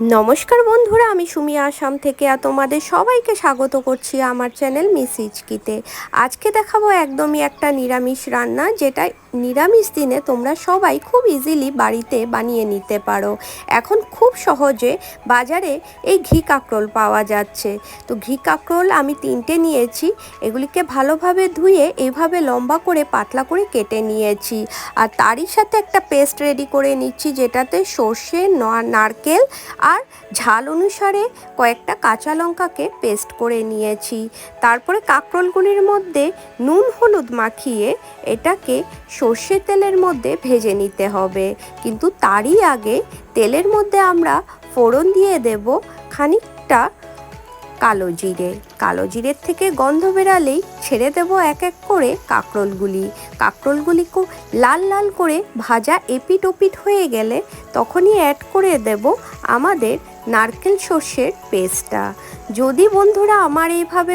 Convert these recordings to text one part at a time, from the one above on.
নমস্কার বন্ধুরা, আমি সুমি আসাম থেকে আর তোমাদের সবাইকে স্বাগত করছি আমার চ্যানেল মিস ইচকিতে। আজকে দেখাবো একদমই একটা নিরামিষ রান্না যেটা নিরামিষ দিনে তোমরা সবাই খুব ইজিলি বাড়িতে বানিয়ে নিতে পারো। এখন খুব সহজে বাজারে এই ঘি কাঁকরোল পাওয়া যাচ্ছে। তো ঘি কাঁকরোল আমি তিনটে নিয়েছি, এগুলিকে ভালোভাবে ধুয়ে এইভাবে লম্বা করে পাতলা করে কেটে নিয়েছি। আর তারই সাথে একটা পেস্ট রেডি করে নিচ্ছি, যেটাতে সর্ষে নারকেল আর ঝাল অনুসারে কয়েকটা কাঁচা লঙ্কাকে পেস্ট করে নিয়েছি। তারপরে কাঁকরোলগুলির মধ্যে নুন হলুদ মাখিয়ে এটাকে সর্ষের তেলের মধ্যে ভেজে নিতে হবে। কিন্তু তারই আগে তেলের মধ্যে আমরা ফোড়ন দিয়ে দেব খানিকটা কালো জিরে। কালো জিরের থেকে গন্ধ বেরালেই ছেড়ে দেব এক এক করে কাঁকরোলগুলি। কাঁকরোলগুলি খুব লাল লাল করে ভাজা এপিট ওপিট হয়ে গেলে তখনই অ্যাড করে দেব আমাদের নারকেল সর্ষের পেস্টটা যদি বন্ধুরা আমার এইভাবে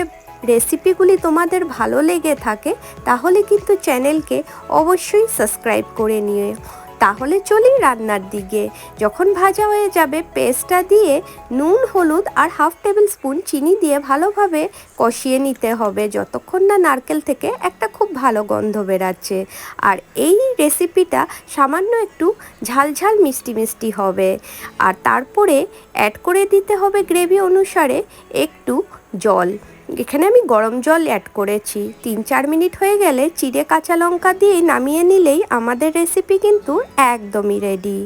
রেসিপিগুলি তোমাদের ভালো লেগে থাকে, তাহলে কিন্তু চ্যানেলকে অবশ্যই সাবস্ক্রাইব করে নিয়ে তাহলে চলি রান্নার দিকে। যখন ভাজা হয়ে যাবে, পেস্টটা দিয়ে নুন, হলুদ আর হাফ টেবিল স্পুন চিনি দিয়ে ভালোভাবে কষিয়ে নিতে হবে। যতক্ষণ না নারকেল থেকে একটা খুব ভালো গন্ধ বেরাচ্ছে। আর এই রেসিপিটা সামান্য একটু ঝাল ঝাল মিষ্টি মিষ্টি হবে। আর তারপরে অ্যাড করে দিতে হবে গ্রেভি অনুসারে একটু জল। এখানে আমি গরম জল অ্যাড করেছি। তিন, চার মিনিট হয়ে গেলে চিড়ে কাঁচা লঙ্কা দিয়ে নামিয়ে নিলেই আমাদের রেসিপি কিন্তু একদমই রেডি